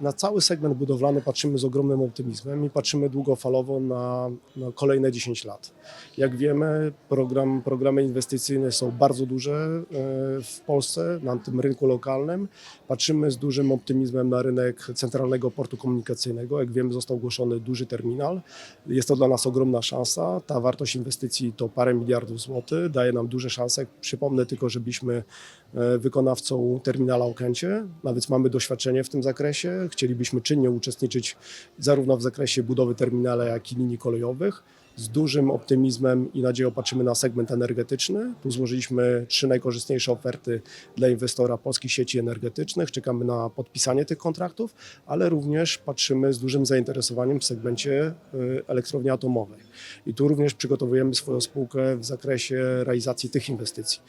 na cały segment budowlany patrzymy z ogromnym optymizmem i patrzymy długofalowo na, na kolejne 10 lat. Jak wiemy, program, programy inwestycyjne są bardzo duże e, w Polsce, na tym rynku lokalnym. Patrzymy z dużym optymizmem na rynek Centralnego Portu Komunikacyjnego. Jak wiemy, został ogłoszony duży terminal. Jest to dla nas ogromna szansa. Ta wartość inwestycji to parę miliardów złotych. Daje nam duże szanse. Przypomnę tylko, że byliśmy e, wykonawcą terminala Okęcie, nawet mamy doświadczenie w tym zakresie. Chcielibyśmy czynnie uczestniczyć zarówno w zakresie budowy terminala, jak i linii kolejowych. Z dużym optymizmem i nadzieją patrzymy na segment energetyczny. Tu złożyliśmy trzy najkorzystniejsze oferty dla inwestora polskich sieci energetycznych. Czekamy na podpisanie tych kontraktów, ale również patrzymy z dużym zainteresowaniem w segmencie y, elektrowni atomowej. I tu również przygotowujemy swoją spółkę w zakresie realizacji tych inwestycji.